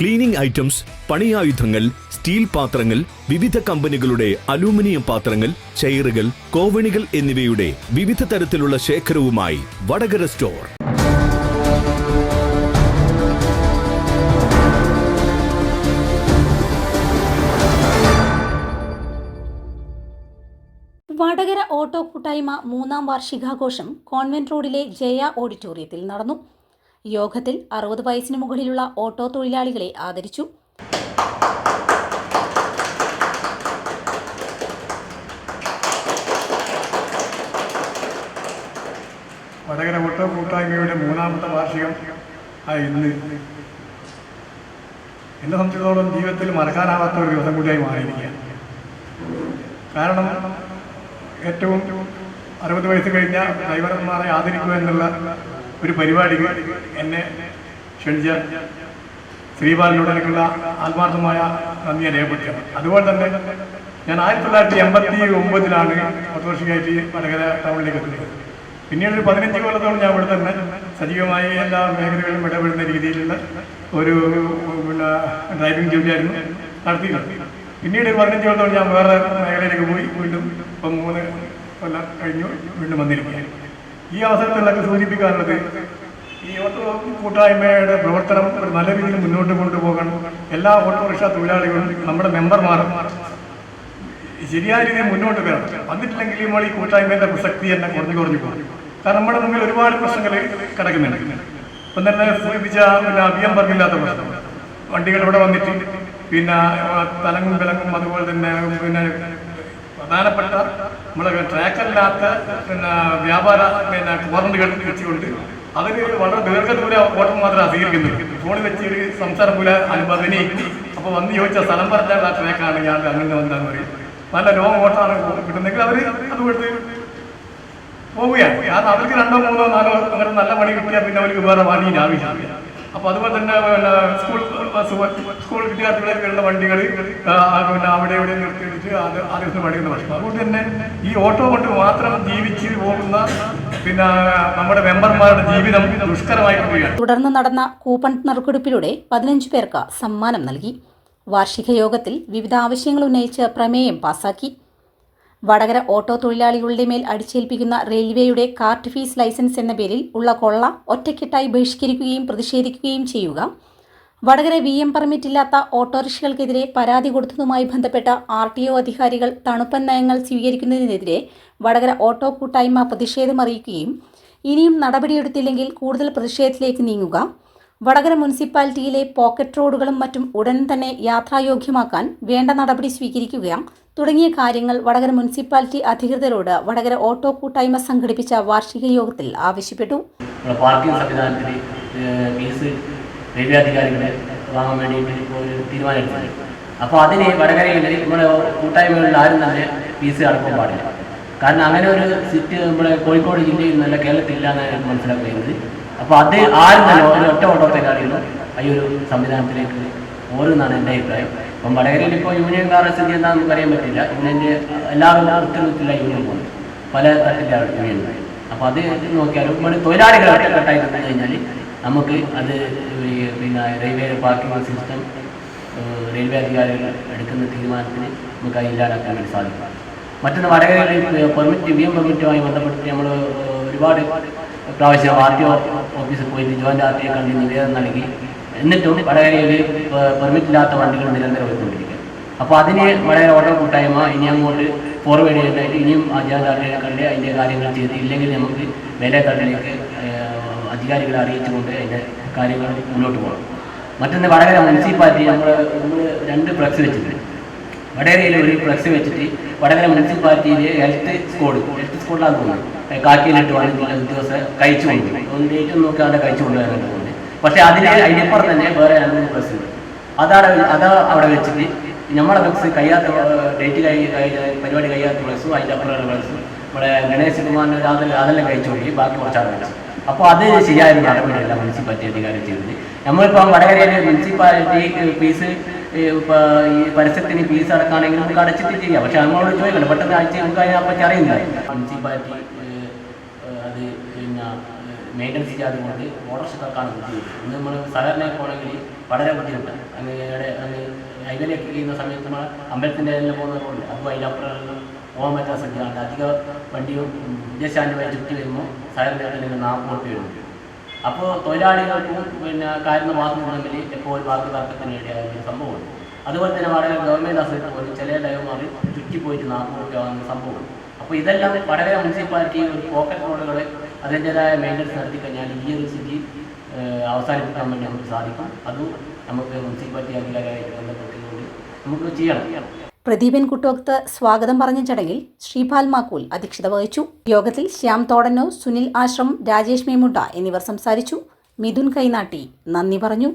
Cleaning items പണിയായുധങ്ങൾ steel പാത്രങ്ങൾ വിവിധ കമ്പനികളുടെ അലൂമിനിയം പാത്രങ്ങൾ ചെയറുകൾ കോവണികൾ എന്നിവയുടെ വിവിധ തരത്തിലുള്ള ശേഖരവുമായി വടകര സ്റ്റോർ. വടകര ഓട്ടോ കൂട്ടായ്മ മൂന്നാം വാർഷികാഘോഷം കോൺവെന്റ് റോഡിലെ ജയ ഓഡിറ്റോറിയത്തിൽ നടന്നു. യോഗത്തിൽ അറുപത് വയസ്സിന് മുകളിലുള്ള ഓട്ടോ തൊഴിലാളികളെ ആദരിച്ചു. വടകര ഓട്ടോ കൂട്ടായ്മയുടെ മൂന്നാമത്തെ വാർഷികം ആയി ഇന്ന്. എന്നെ സംബന്ധിച്ചിടത്തോളം ജീവിതത്തിൽ മറക്കാനാവാത്ത ഒരു ദിവസം കൂടിയായി മാറിയിരിക്കുകയാണ്. കാരണം ഏറ്റവും അറുപത് വയസ്സ് കഴിഞ്ഞ ഡ്രൈവർമാരെ ആദരിക്കുക എന്നുള്ള ഒരു പരിപാടിക്ക് എന്നെ ക്ഷണിച്ച ശ്രീപാലിനോട് എനിക്കുള്ള ആത്മാർത്ഥമായ നന്ദിയെ രേഖപ്പെടുത്തിയത് അതുപോലെ തന്നെ ഞാൻ ആയിരത്തി തൊള്ളായിരത്തി എൺപത്തി ഒമ്പതിലാണ് വർഷമായിട്ട് വടകര ടൗണിലേക്ക് എത്തുന്നത്. പിന്നീട് ഒരു പതിനഞ്ച് കൊല്ലത്തോളം ഞാൻ ഇവിടെ തന്നെ സജീവമായി എല്ലാ മേഖലകളിലും ഇടപെടുന്ന രീതിയിലുള്ള ഒരു പിന്നെ ഡ്രൈവിംഗ് ജോലിയായിരുന്നു നടത്തിയിരുന്നത്. പിന്നീട് പതിനഞ്ച് കൊല്ലത്തോളം ഞാൻ വേറെ മേഖലയിലേക്ക് പോയി. വീണ്ടും ഇപ്പം മൂന്ന് കൊല്ലം കഴിഞ്ഞു. വീണ്ടും വന്നിരിക്കുകയാണ്. ഈ അവസരത്തിലൊക്കെ സൂചിപ്പിക്കാനുള്ളത് ഈ ഓട്ടോ കൂട്ടായ്മയുടെ പ്രവർത്തനം ഒരു നല്ല രീതിയിൽ മുന്നോട്ട് കൊണ്ടുപോകണം. എല്ലാ ഓട്ടോറിക്ഷ തൊഴിലാളികളും നമ്മുടെ മെമ്പർമാർ ശരിയായ രീതിയിൽ മുന്നോട്ട് വരണം. വന്നിട്ടില്ലെങ്കിൽ നമ്മൾ ഈ കൂട്ടായ്മയുടെ പ്രസക്തി തന്നെ കുറഞ്ഞു കുറഞ്ഞു പോകും. കാരണം നമ്മുടെ മുമ്പിൽ ഒരുപാട് പ്രശ്നങ്ങൾ കിടക്കുന്നുണ്ട്. ഇപ്പം തന്നെ സൂചിപ്പിച്ച പിന്നെ അഭിയം പറഞ്ഞില്ലാത്ത പ്രശ്നം. വണ്ടികൾ ഇവിടെ വന്നിട്ട് പിന്നെ തലങ്ങും വിലങ്ങും അതുപോലെ തന്നെ പിന്നെ പ്രധാനപ്പെട്ട നമ്മളെ ട്രാക്കല്ലാത്ത പിന്നെ വ്യാപാര പിന്നെ കോർണറുകൾ വെച്ചുകൊണ്ട് അതിന് വളരെ ദീർഘദൂര ഓട്ടം മാത്രം സ്വീകരിക്കുന്നത് ഫോണിൽ വെച്ച് ഒരു സംസാരം പോലെ അനുഭവത്തിനെ അപ്പോൾ വന്ന് ചോദിച്ച സ്ഥലം പറഞ്ഞാൽ ആ ട്രാക്കാണ് ഞാൻ അങ്ങനെ വന്നതെന്ന് പറയും. നല്ല ലോങ് ഓട്ടമാണ് കിട്ടുന്നെങ്കിൽ അവർ അത് കൊടുത്ത് പോവുകയാണ്. കാരണം അവർക്ക് രണ്ടോ മൂന്നോ നാലോ അങ്ങനെ നല്ല പണി കിട്ടിയാൽ പിന്നെ അവർക്ക് വേറെ പണിയിൽ ആവശ്യമില്ല. അപ്പോൾ അതുപോലെ തന്നെ സ്കൂൾ സ്കൂൾ വിദ്യാർത്ഥികളൊക്കെയുള്ള വണ്ടികൾ പിന്നെ അവിടെ ഇവിടെ നിർത്തിയിടിച്ച് അത് ആ ദിവസം പഠിക്കുന്ന പ്രശ്നം അതുകൊണ്ട് തന്നെ ഈ ഓട്ടോ കൊണ്ട് മാത്രം ജീവിച്ച് പോകുന്ന പിന്നെ നമ്മുടെ മെമ്പർമാരുടെ ജീവിതം ദുഷ്കരമായി തുടർന്ന് നടന്ന കൂപ്പൺ നറുക്കെടുപ്പിലൂടെ പതിനഞ്ച് പേർക്ക് സമ്മാനം നൽകി. വാർഷിക യോഗത്തിൽ വിവിധ ആവശ്യങ്ങൾ ഉന്നയിച്ച് പ്രമേയം പാസാക്കി. വടകര ഓട്ടോ തൊഴിലാളികളുടെ മേൽ അടിച്ചേൽപ്പിക്കുന്ന റെയിൽവേയുടെ കാർട്ട് ഫീസ് ലൈസൻസ് എന്ന പേരിൽ ഉള്ള കൊള്ള ഒറ്റക്കെട്ടായി ബഹിഷ്കരിക്കുകയും പ്രതിഷേധിക്കുകയും ചെയ്യുക. വടകര വി എം പെർമിറ്റ് ഇല്ലാത്ത ഓട്ടോറിക്ഷകൾക്കെതിരെ പരാതി കൊടുത്തതുമായി ബന്ധപ്പെട്ട ആർ ടി ഒ അധികാരികൾ തണുപ്പൻ നയങ്ങൾ സ്വീകരിക്കുന്നതിനെതിരെ വടകര ഓട്ടോ കൂട്ടായ്മ പ്രതിഷേധമറിയിക്കുകയും ഇനിയും നടപടിയെടുത്തില്ലെങ്കിൽ കൂടുതൽ പ്രതിഷേധത്തിലേക്ക് നീങ്ങുക. വടകര മുനിസിപ്പാലിറ്റിയിലെ പോക്കറ്റ് റോഡുകളും മറ്റും ഉടൻ തന്നെ യാത്രായോഗ്യമാക്കാൻ വേണ്ട നടപടി സ്വീകരിക്കുക തുടങ്ങിയ കാര്യങ്ങൾ വടകര മുനിസിപ്പാലിറ്റി അധികൃതരോട് വടകര ഓട്ടോ കൂട്ടായ്മ സംഘടിപ്പിച്ച വാർഷിക യോഗത്തിൽ ആവശ്യപ്പെട്ടു. പാർക്കിംഗ് റെയിൽവേ അധികാരികളെ വാങ്ങാൻ വേണ്ടിയിട്ട് ഇപ്പോൾ ഒരു തീരുമാനം എടുത്തിട്ടുണ്ട് അപ്പോൾ അതിന് വടകരയിൽ നമ്മുടെ കൂട്ടായ്മകളിൽ ആരും തന്നെ ഫീസ് അടക്കാൻ പാടില്ല. കാരണം അങ്ങനെ ഒരു സിറ്റ് നമ്മുടെ കോഴിക്കോട് ജില്ലയിൽ നല്ല കേരളത്തിലില്ല എന്നാണ് ഞാൻ മനസ്സിലാക്കുന്നത്. അപ്പോൾ അത് ആരും തന്നെ ഒരു ഒറ്റ ഓട്ടോത്തൊഴിലാളികളും ഈ ഒരു സംവിധാനത്തിലേക്ക് ഓരോന്നാണ് എന്റെ അഭിപ്രായം. അപ്പം വടകരയിൽ ഇപ്പോൾ യൂണിയൻകാരുടെ സ്ഥിതി എന്താണെന്ന് അറിയാൻ പറ്റില്ല. യൂണിയന്റെ എല്ലാവരും ഉത്തരവില്ല യൂണിയൻ പോകുന്നത് പല തരത്തിലാണ് യൂണിയൻ. അപ്പോൾ അത് നോക്കിയാലും നമ്മുടെ തൊഴിലാളികൾ ഒറ്റക്കെട്ടായി കഴിഞ്ഞാൽ നമുക്ക് അത് പിന്നെ റെയിൽവേ പാർക്കിംഗ് സിസ്റ്റം റെയിൽവേ അധികാരികൾ എടുക്കുന്ന തീരുമാനത്തിന് നമുക്ക് അത് ഇല്ലാതാക്കാൻ വേണ്ടി സാധിക്കും. മറ്റൊന്ന് വടകരയിൽ പെർമിറ്റ് വി എം പെർമിറ്റുമായി ബന്ധപ്പെട്ട് നമ്മൾ ഒരുപാട് പ്രാവശ്യം ആർ ടി ഒ ഓഫീസിൽ പോയിട്ട് ജോയിന്റ് ആർ ടി ഒ കണ്ടി നിവേദനം നൽകി. എന്നിട്ടും വടകരയിൽ പെർമിറ്റ് ഇല്ലാത്ത വണ്ടികൾ നിരന്തരം പോയിക്കൊണ്ടിരിക്കുക അപ്പോൾ അതിന് വടകര ഓട്ടോ കൂട്ടായ്മ ഇനി അങ്ങോട്ട് ഫോർവേഡ് ചെയ്യേണ്ടതായിട്ട് ഇനിയും ആ ജോയിന്റ് ആർ ടി ഒ കണ്ട് അതിന്റെ കാര്യങ്ങൾ ചെയ്ത് ഇല്ലെങ്കിൽ നമുക്ക് മേലേത്തട്ടിലേക്ക് അധികാരികളെ അറിയിച്ചുകൊണ്ട് അതിന്റെ കാര്യങ്ങൾ മുന്നോട്ട് പോകണം. മറ്റൊന്ന് വടകര മുനിസിപ്പാലിറ്റി നമ്മൾ നമ്മൾ രണ്ട് ഫ്ലക്സ് വെച്ചിട്ടുണ്ട്. വടകരയിൽ ഒരു ഫ്ലക്സ് വെച്ചിട്ട് വടകര മുനിസിപ്പാലിറ്റിയിൽ ഹെൽത്ത് സ്കോഡ് ഹെൽത്ത് സ്കോഡിലാണ് തോന്നുന്നത്. കാക്കിയിലിട്ട് വന്നിട്ടുള്ള ദിവസം കഴിച്ചു കൊണ്ട് ഒന്ന് ഏറ്റവും നോക്കാതെ കഴിച്ചു കൊണ്ടുവരാനായിട്ട് തോന്നുന്നത് പക്ഷേ അതിന് അതിനപ്പുറം തന്നെ വേറെ രണ്ട് ഫ്ലക്സ് ഉണ്ട്. അതാണ് അതാ അവിടെ വെച്ചിട്ട് നമ്മളെ ഫ്ലക്സ് കഴിയാത്ത ഡേറ്റ് കഴി- പരിപാടി കഴിയാത്ത ഫ്ലക്സും അതിന്റെ അപ്പുറമുള്ള ഫ്ലക്സും നമ്മുടെ ഗണേശ് കുമാറിന്റെ അതെല്ലാം അതെല്ലാം കഴിച്ചു പോയി ബാക്കി കുറച്ചാളില്ല അപ്പോൾ അത് ശരിയായ നടപടിയല്ല മുനിസിപ്പാലിറ്റി അധികാരം ചെയ്തത്. നമ്മളിപ്പോൾ വടകരയിലെ മുനിസിപ്പാലിറ്റി ഫീസ് ഈ പരസ്യത്തിന് ഫീസ് അടക്കാണെങ്കിൽ നമുക്ക് അടച്ചിട്ട് ചെയ്യാം. പക്ഷെ നമ്മളോട് ചോദിക്കണം പെട്ടെന്ന് അയച്ച് നമുക്ക് അതിനെ പറ്റി അറിയില്ല മുനിസിപ്പാലിറ്റി ഏഹ്, ഏഹ്, അത് പിന്നെ മെയിന്റനൻസ് ചെയ്യാതെ കൊണ്ട് ഓണർഷിപ്പൊക്കെയാണ് ബുദ്ധിമുട്ട് ഇന്ന് നമ്മൾ സാധാരണയൊക്കെ പോകണമെങ്കിൽ വളരെ ബുദ്ധിമുട്ടാണ് അങ്ങ് ഇവിടെ അങ്ങ് ചെയ്യുന്ന സമയത്ത് നമ്മൾ അമ്പലത്തിന്റെ എല്ലാം പോകുന്ന റോഡിൽ അപ്പോൾ അതിനപ്പുറം പോകാൻ പറ്റാത്ത സംഖ്യയാണ് അധിക വണ്ടിയും വിദേശാന്യമായി ചുറ്റി വരുമ്പോൾ സാധാരണ നാൽപ്പത് റുപ്യ വരും അപ്പോൾ തൊഴിലാളികൾക്കും പിന്നെ കാരുന്ന മാസം തമ്മിൽ ഒരു വാക്ക് തർക്കത്തിന് ഇടയായ ഒരു സംഭവമാണ് അതുപോലെ തന്നെ വളരെ ഗവൺമെന്റ് അസറ്റ് പോലും ചില ഡ്രൈവർമാർ ചുറ്റിപ്പോയിട്ട് നാൽപ്പത് റുപ്യ വാങ്ങുന്ന സംഭവമാണ് അപ്പോൾ ഇതെല്ലാം വളരെ മുനിസിപ്പാലിറ്റി ഒരു പോക്കറ്റ് റോഡുകൾ അതിന്റെതായ മെയിന്റനൻസ് നടത്തി കഴിഞ്ഞാൽ ഈ ഒരു സ്ഥിതി അവസാനിപ്പിക്കാൻ വേണ്ടി നമുക്ക് സാധിക്കും. അതും നമുക്ക് മുനിസിപ്പാലിറ്റി അധികാരിയായിട്ട് ബന്ധപ്പെട്ടുകൊണ്ട് നമുക്ക് ചെയ്യണം. പ്രദീപൻ കുട്ടോക്ത് സ്വാഗതം പറഞ്ഞ ചടങ്ങിൽ ശ്രീപാൽ മാക്കൂൽ അധ്യക്ഷത വഹിച്ചു. യോഗത്തിൽ ശ്യാം തോടനോ സുനിൽ ആശ്രം രാജേഷ് മേമുണ്ട എന്നിവർ സംസാരിച്ചു. മിഥുൻ കൈനാട്ടി നന്ദി പറഞ്ഞു.